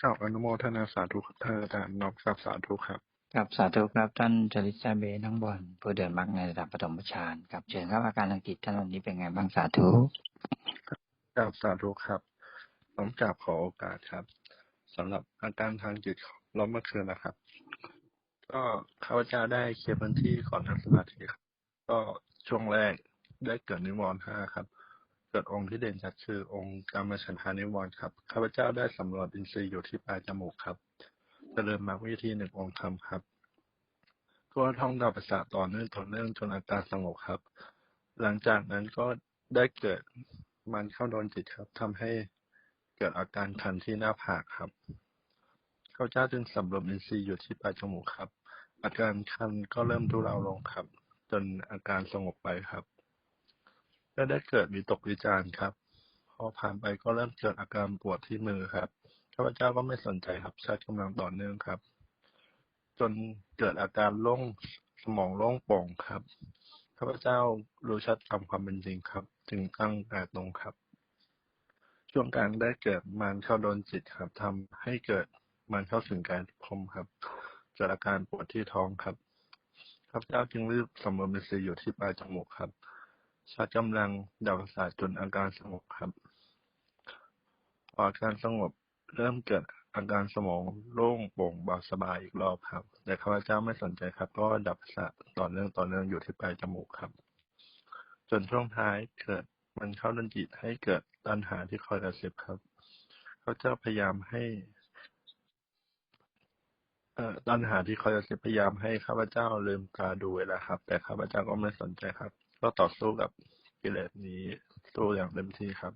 กล่าวอนุโมทนาสาธุครับท่านอาจารย์น้อมกราบสาธุครับครับสาธุครับท่านจริตแซเบน้องบอลผู้เดินมักในระดับปฐมฌานครับเชิญครับอาการทางจิตท่านวันนี้เป็นไงบ้างสาธุกราบสาธุครับน้อมกราบขอโอกาสครับสำหรับอาการทางจิตของเราเมื่อคืนนะครับ ก็ข้าพเจ้าได้เคลียร์พื้นที่ก่อนทำสมาธิครับก็ช่วงแรกได้เกิดนิวรณ์ห้าครับ เกิดองค์ที่เด่นชัดคือองค์กรรมฉันทานิวรณ์ครับ ข้าพเจ้าได้สำรวจอินทรีย์อยู่ที่ปลายจมูกครับ เจริญมรรควิธีหนึ่งองค์ธรรมครับก็ท่องดาวประสาทต่อเนื่องต่อเนื่องจนอาการสงบครับ หลังจากนั้นก็ได้เกิดมันเข้าโดนจิตครับทำให้เกิดอาการคันที่หน้าผากครับข้าพเจ้าจึงสำรวมอินทรีย์อยู่ที่ปลายจมูกครับ อาการคันก็เริ่มทุเลาลงครับ จนอาการสงบไปครับ ก็ได้เกิดมีตกวิจารณ์ครับ พอผ่านไปก็เริ่มเกิดอาการปวดที่มือครับข้าพเจ้าก็ไม่สนใจครับใช้กำลังต่อเนื่องครับ จนเกิดอาการโล่งสมองโล่งโปร่งครับข้าพเจ้ารู้ชัดตามความเป็นจริงครับ จึงตั้งกายตรงครับ ช่วงกลางได้เกิดมารเข้าโดนจิตครับทำให้เกิดมารเข้าถึงกายพรมครับเกิดอาการปวดที่ท้องครับข้าพเจ้าจึงรีบสำรวมอินทรีอยู่ที่ปลายจมูกครับ ชาร์จกำลังดาวประสาทจนอาการสงบครับ พออาการสงบเริ่มเกิดอาการสมองโล่งโปร่งเบาสบายอีกรอบครับ แต่ข้าพเจ้าไม่สนใจครับเพราะว่าดับประสาทต่อเนื่องต่อเนื่องอยู่ที่ปลายจมูกครับ จนช่วงท้ายเกิดมันเข้าดันจิตให้เกิดตัณหาที่คอยกระซิบครับข้าพเจ้าพยายามให้เอ่อตัณหาที่คอยกระซิบพยายามให้ข้าพเจ้าลืมตาดูเวลาครับ แต่ข้าพเจ้าก็ไม่สนใจครับ ก็ต่อสู้กับกิเลสนี้สู้อย่างเต็มที่ครับ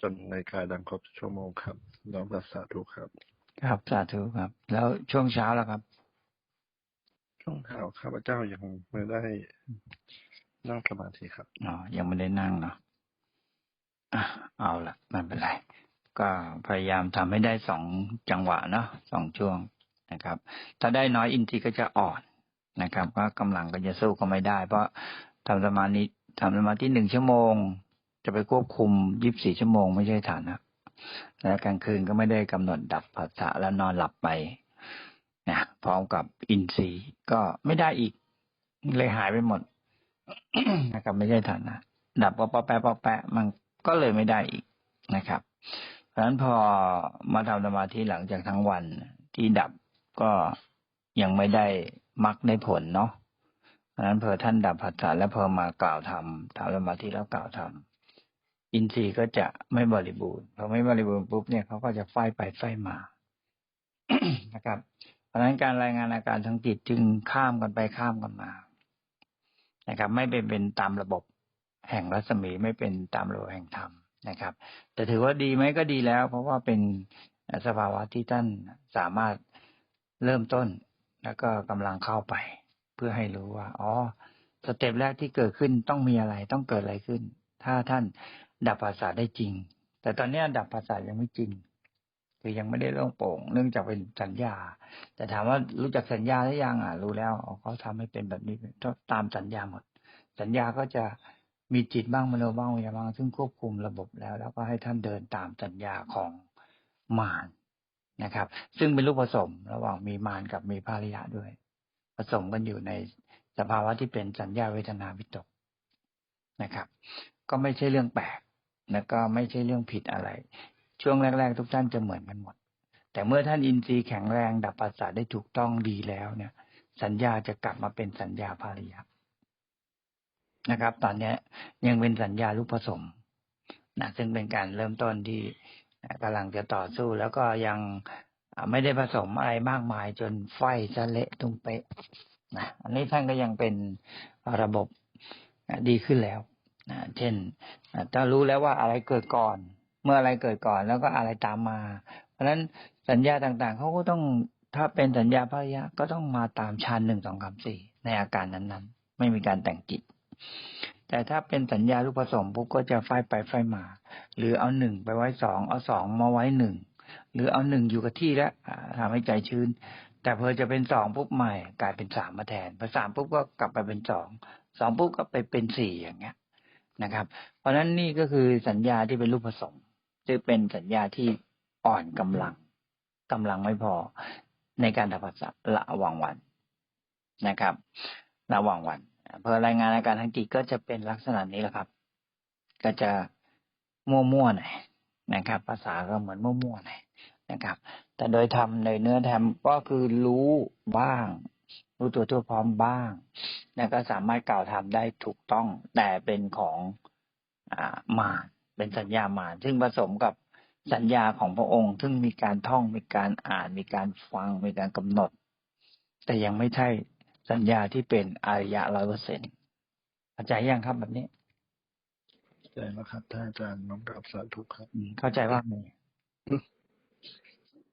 จนในกายดังครบชั่วโมงครับ น้อมกราบสาธุครับ ครับสาธุครับ แล้วช่วงเช้าแล้วครับ ช่วงเช้าข้าพเจ้ายังไม่ได้นั่งสมาธิครับอ๋อยังไม่ได้นั่งเนาะอะเอาละไม่เป็นไรก็พยายามทำให้ได้สองจังหวะเนาะสองช่วงนะครับ ถ้าได้น้อยอินทรีย์ก็จะอ่อนนะครับก็กำลังก็จะสู้ก็ไม่ได้ เพราะ ทำสมาธิทำสมาธิหนึ่งชั่วโมง จะไปควบคุมยีิบสี่ชั่วโมงไม่ใช่ฐานะและกลางคืนก็ไม่ได้กำหนดดับภาษะแล้วนอนหลับไปนะพร้อมกับอินทรีย์ก็ไม่ได้อีกเลยหายไปหมดนะครับ ไม่ใช่ฐานะ ดับก็ปอแปะปอแปะมันก็เลยไม่ได้อีกนะครับ เพราะฉะนั้นพอมาทำสมาธิหลังจากทั้งวันที่ดับก็ยังไม่ได้มักได้ผลเนาะ เพราะนั้นเพอท่านดับผัสสะแล้วพอมากล่าวทำทำสมาธิแล้วกล่าวทำอินทรีย์ก็จะไม่บริบูรณ์พอไม่บริบูรณ์ปุ๊บเนี่ยเขาก็จะไฟไปไฟมานะครับ เพราะฉะนั้นการรายงานอาการทางจิตจึงข้ามกันไปข้ามกันมานะครับ ไม่เป็นเป็นตามระบบแห่งรัศมีไม่เป็นตามระบบแห่งธรรมนะครับ แต่ถือว่าดีไหมก็ดีแล้ว เพราะว่าเป็นสภาวะที่ท่านสามารถเริ่มต้นแล้วก็กำลังเข้าไป เพื่อให้รู้ว่า อ๋อ สเต็ปแรกที่เกิดขึ้นต้องมีอะไรต้องเกิดอะไรขึ้น ถ้าท่านดับภาษาได้จริง แต่ตอนนี้ดับภาษายังไม่จริงคือยังไม่ได้เรื่องโป่งเนื่องจากเป็นสัญญา แต่ถามว่ารู้จักสัญญาหรือยังอะ รู้แล้วเขาทำให้เป็นแบบนี้ตามสัญญาหมด สัญญาก็จะมีจิตบ้างมโนบ้างวิญญาณบ้างซึ่งควบคุมระบบแล้ว แล้วก็ให้ท่านเดินตามสัญญาของมารนะครับ ซึ่งเป็นรูปผสมระหว่างมีมารกับมีภาริยะด้วย ผสมกันอยู่ในสภาวะที่เป็นสัญญาเวทนาวิตกนะครับ ก็ไม่ใช่เรื่องแปลกแล้วก็ไม่ใช่เรื่องผิดอะไร ช่วงแรก ๆ ทุกท่านจะเหมือนกันหมด แต่เมื่อท่านอินทรีย์แข็งแรงดับปัสสาวะได้ถูกต้องดีแล้วเนี่ย สัญญาจะกลับมาเป็นสัญญาภาริยะนะครับ ตอนนี้ยังเป็นสัญญาลูกผสมนะซึ่งเป็นการเริ่มต้นที่กำลังจะต่อสู้แล้วก็ยัง ไม่ได้ผสมอะไรมากมายจนไฟจะเละตุ้งเป๊ะนะอันนี้ท่านก็ยังเป็นระบบดีขึ้นแล้วนะเช่นถ้ารู้แล้วว่าอะไรเกิดก่อน เมื่ออะไรเกิดก่อนแล้วก็อะไรตามมา เพราะฉะนั้นสัญญาต่างๆเขาก็ต้องถ้าเป็นสัญญาภริยะก็ต้องมาตามชั้นหนึ่งสองสามสี่ในอาการนั้นๆ ไม่มีการแต่งจิต แต่ถ้าเป็นสัญญาลูกผสมปุ๊บก็จะไฟไปไฟมา หรือเอาหนึ่งไปไว้สองเอาสองมาไว้หนึ่ง หรือเอาหนึ่งอยู่กับที่แล้วทำให้ใจชื้น แต่เพอจะเป็นสองปุ๊บใหม่ กลายเป็นสามมาแทนพอสามปุ๊บก็กลับไปเป็นสองสองปุ๊บก็ไปเป็นสี่อย่างเงี้ยนะครับ เพราะฉะนั้นนี่ก็คือสัญญาที่เป็นรูปผสมซึ่งเป็นสัญญาที่อ่อนกำลังกำลังไม่พอในการทำภาษาระหว่างวันนะครับระหว่างวันเพอรายงานอาการทางจิตก็จะเป็นลักษณะนี้แหละครับ ก็จะมั่วๆหน่อยนะครับ ภาษาก็เหมือนมั่วๆหน่อย นะครับ แต่โดยทำในเนื้อธรรมก็คือรู้บ้าง รู้ตัวทั่วพร้อมบ้างแล้วก็สามารถกล่าวทำได้ถูกต้อง แต่เป็นของอ่ามารเป็นสัญญามารซึ่งผสมกับสัญญาของพระองค์ ซึ่งมีการท่องมีการอ่านมีการฟังมีการกำหนด แต่ยังไม่ใช่สัญญาที่เป็นอริยะร้อยเปอร์เซ็นต์เข้าใจยังครับแบบนี้ใจแล้วครับท่านอาจารย์น้อมกราบสาธุครับอืมเข้าใจว่าไง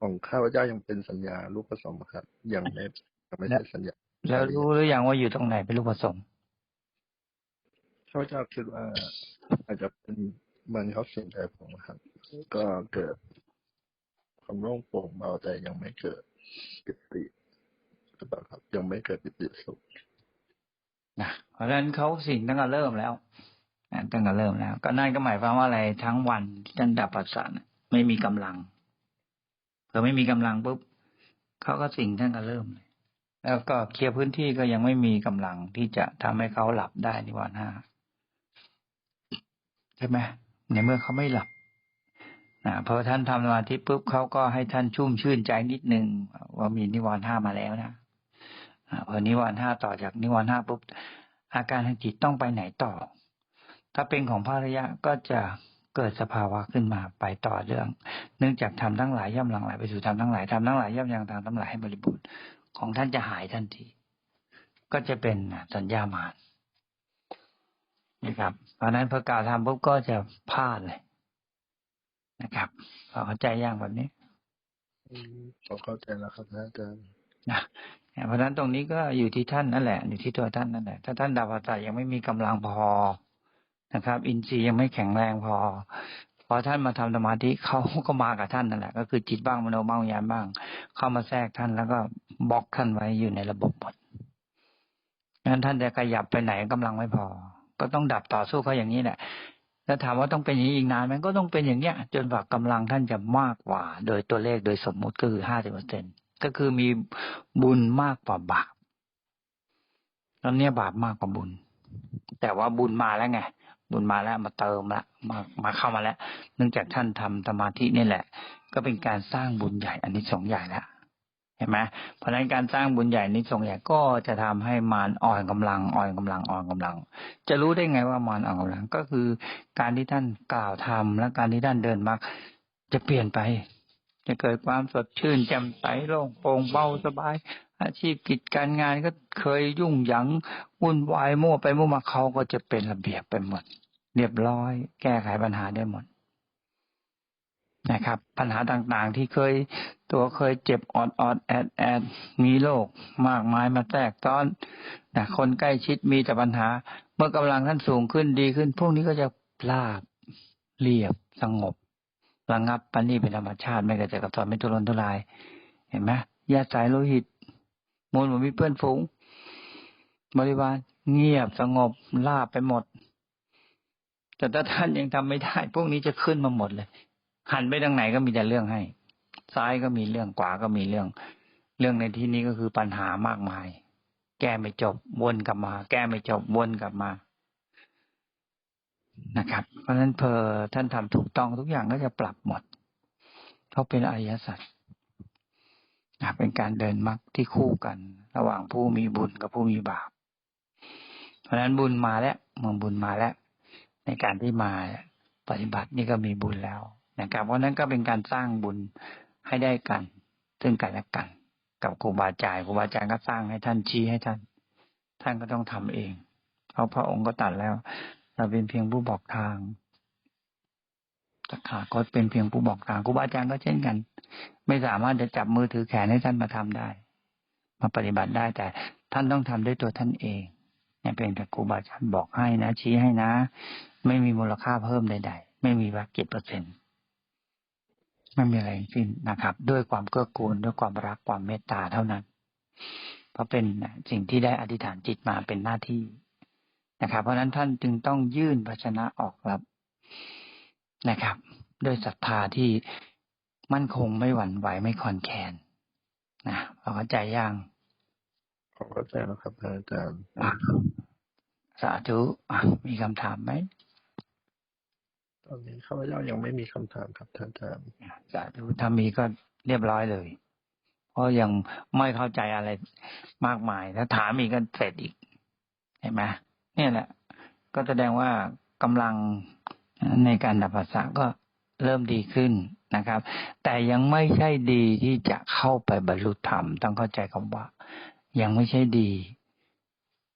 ของข้าพเจ้ายังเป็นสัญญาลูกผสมครับ ยังไม่ยังไม่ใช่สัญญา แล้วรู้หรือยังว่าอยู่ตรงไหนเป็นลูกผสมข้าพเจ้าคิดว่า อาจจะเป็นเหมือนเขาสิ่งใจผมครับ ก็เกิดความโล่งโปร่งเบาแต่ยังไม่เกิดปิติหรือเปล่าครับ ยังไม่เกิดปิติสุขนะเพราะฉะนั้นเขาสิ่งตั้งแต่เริ่มแล้วนะตั้งแต่เริ่มแล้ว ก็นั่นก็หมายความว่าอะไรทั้งวันจนดับประสาทน่ะไม่มีกำลัง พอไม่มีกำลังปุ๊บเขาก็สิ่งตั้งแต่เริ่มเลยแล้วก็เคลียร์พื้นที่ก็ยังไม่มีกำลังที่จะทำให้เขาหลับได้นิวรณ์ห้าใช่ไหมในเมื่อเขาไม่หลับนะพอท่านทำสมาธิปุ๊บเขาก็ให้ท่านชุ่มชื่นใจนิดนึงว่ามีนิวรณ์ห้ามาแล้วนะพอนิวรณ์ห้าต่อจากนิวรณ์ห้าปุ๊บอาการทางจิตต้องไปไหนต่อ ถ้าเป็นของพระอริยะก็จะ เกิดสภาวะขึ้นมาไปต่อเรื่อง เนื่องจากทำทั้งหลายย่อมหลังไหลไปสู่ทำทั้งหลายทำทั้งหลายย่อมยังทางทั้งหลายให้บริบูรณ์ของท่านจะหายทันที ก็จะเป็นสัญญามารนะครับ เพราะฉะนั้นพอกล่าวทำปุ๊บก็จะพลาดเลยนะครับพอเข้าใจอย่างแบบนี้อืมผมเข้าใจแล้วครับท่านอาจารย์นะเพราะฉะนั้นตรงนี้ก็อยู่ที่ท่านนั่นแหละ อยู่ที่ตัวท่านนั่นแหละ ถ้าท่านดาวตายังไม่มีกำลังพอ นะครับ อินทรีย์ยังไม่แข็งแรงพอพอท่านมาทำสมาธิเขาก็มากับท่านนั่นแหละ ก็คือจิตบ้างมโนบ้างวิญญาณบ้าง เข้ามาแทรกท่านแล้วก็บล็อกท่านไว้อยู่ในระบบหมดงั้นท่านจะขยับไปไหนกำลังไม่พอ ก็ต้องดับต่อสู้เขาอย่างนี้แหละแล้วถามว่าต้องเป็นอย่างนี้อีกนานไหมก็ต้องเป็นอย่างเนี้ย จนกว่ากำลังท่านจะมากกว่า โดยตัวเลขโดยสมมุติก็คือห้าสิบเปอร์เซ็นก็คือมีบุญมากกว่าบาปตอนเนี้ยบาปมากกว่าบุญ แต่ว่าบุญมาแล้วไง บุญมาแล้วมาเติมละมามาเข้ามาแล้ว เนื่องจากท่านทำสมาธินี่แหละ ก็เป็นการสร้างบุญใหญ่อันนี้สองใหญ่แล้วเห็นไหมเพราะฉะนั้นการสร้างบุญใหญ่นี้สงใหญ่ก็จะทำให้มารอ่อนกำลังอ่อนกำลังอ่อนกำลัง จะรู้ได้ไงว่ามารอ่อนกำลังก็คือการที่ท่านกล่าวธรรมและการที่ท่านเดินมรรคจะเปลี่ยนไป จะเกิดความสดชื่นแจ่มใสโล่งโปร่งเบาสบาย อาชีพกิจการงานก็เคยยุ่งหยังวุ่นวายมั่วไปมั่วมาเขาก็จะเป็นระเบียบไปหมด เรียบร้อย แก้ไขปัญหาได้หมดนะครับ ปัญหาต่างๆที่เคยตัวเคยเจ็บออดออดแอดแอดมีโรคมากมายมาแทรกซ้อนนะคนใกล้ชิดมีแต่ปัญหา เมื่อกำลังท่านสูงขึ้นดีขึ้น พวกนี้ก็จะราบเรียบสงบระงับปันนี่เป็นธรรมชาติไม่กระจายกระจายไม่ทุรนทุราย เห็นไหมยาสายโลหิต มูลมันมีเพื่อนฝูง บริวารเงียบสงบลาบไปหมด แต่ถ้าท่านยังทำไม่ได้ พวกนี้จะขึ้นมาหมดเลย หันไปทางไหนก็มีแต่เรื่องให้ ซ้ายก็มีเรื่องขวาก็มีเรื่อง เรื่องในที่นี้ก็คือปัญหามากมาย แก้ไม่จบวนกลับมา แก้ไม่จบวนกลับมานะครับ เพราะฉะนั้นเพอท่านทำถูกต้องทุกอย่างก็จะปรับหมด เพราะเป็นอริยสัจ เป็นการเดินมรรคที่คู่กัน ระหว่างผู้มีบุญกับผู้มีบาป เพราะนั้นบุญมาแล้วเมื่อบุญมาแล้ว ในการที่มาปฏิบัตินี่ก็มีบุญแล้วนะครับ เพราะนั้นก็เป็นการสร้างบุญให้ได้กัน ซึ่งกันและกัน กับครูบาอาจารย์ครูบาอาจารย์ก็สร้างให้ท่านชี้ให้ท่าน ท่านก็ต้องทำเองเพราะพระองค์ก็ตัดแล้ว เราเป็นเพียงผู้บอกทางตถาคตเป็นเพียงผู้บอกทางครูบาอาจารย์ก็เช่นกัน ไม่สามารถจะจับมือถือแขนให้ท่านมาทำได้ มาปฏิบัติได้แต่ท่านต้องทำด้วยตัวท่านเองเนี่ยเป็นแต่ครูบาอาจารย์บอกให้นะ ชี้ให้นะ ไม่มีมูลค่าเพิ่มใดๆ ไม่มีวักเก็บเปอร์เซ็นต์ไม่มีอะไรทั้งสิ้นนะครับ ด้วยความเกื้อกูลด้วยความรักความเมตตาเท่านั้น เพราะเป็นสิ่งที่ได้อธิษฐานจิตมาเป็นหน้าที่นะครับ เพราะฉะนั้นท่านจึงต้องยื่นภาชนะออกรับนะครับ ด้วยศรัทธาที่ มั่นคงไม่หวั่นไหวไม่คลอนแคลนนะพอเข้าใจยังขอเข้าใจแล้วครับท่านอาจารย์อะสาธุอะมีคำถามไหมตอนนี้ข้าพเจ้ายังไม่มีคำถามครับท่านอาจารย์สาธุถ้ามีก็เรียบร้อยเลย เพราะยังไม่เข้าใจอะไรมากมาย ถ้าถามอีกก็เสร็จอีกเห็นไหมเนี่ยแหละ ก็แสดงว่ากำลังในการดับภาษาก็ เริ่มดีขึ้นนะครับ แต่ยังไม่ใช่ดีที่จะเข้าไปบรรลุธรรม ต้องเข้าใจคำว่า ยังไม่ใช่ดี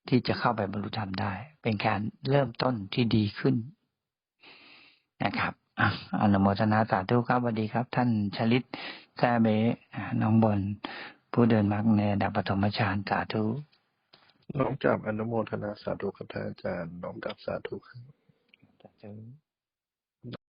ที่จะเข้าไปบรรลุธรรมได้ เป็นการเริ่มต้นที่ดีขึ้นนะครับอะอนุโมทนาสาธุครับสวัสดีครับ ท่านชลิตแซเบอะน้องบนผู้เดินมรรคในระดับปฐมฌานสาธุน้อมกราบอนุโมทนาสาธุครับท่านอาจารย์ น้อมกราบสาธุครับสาธุ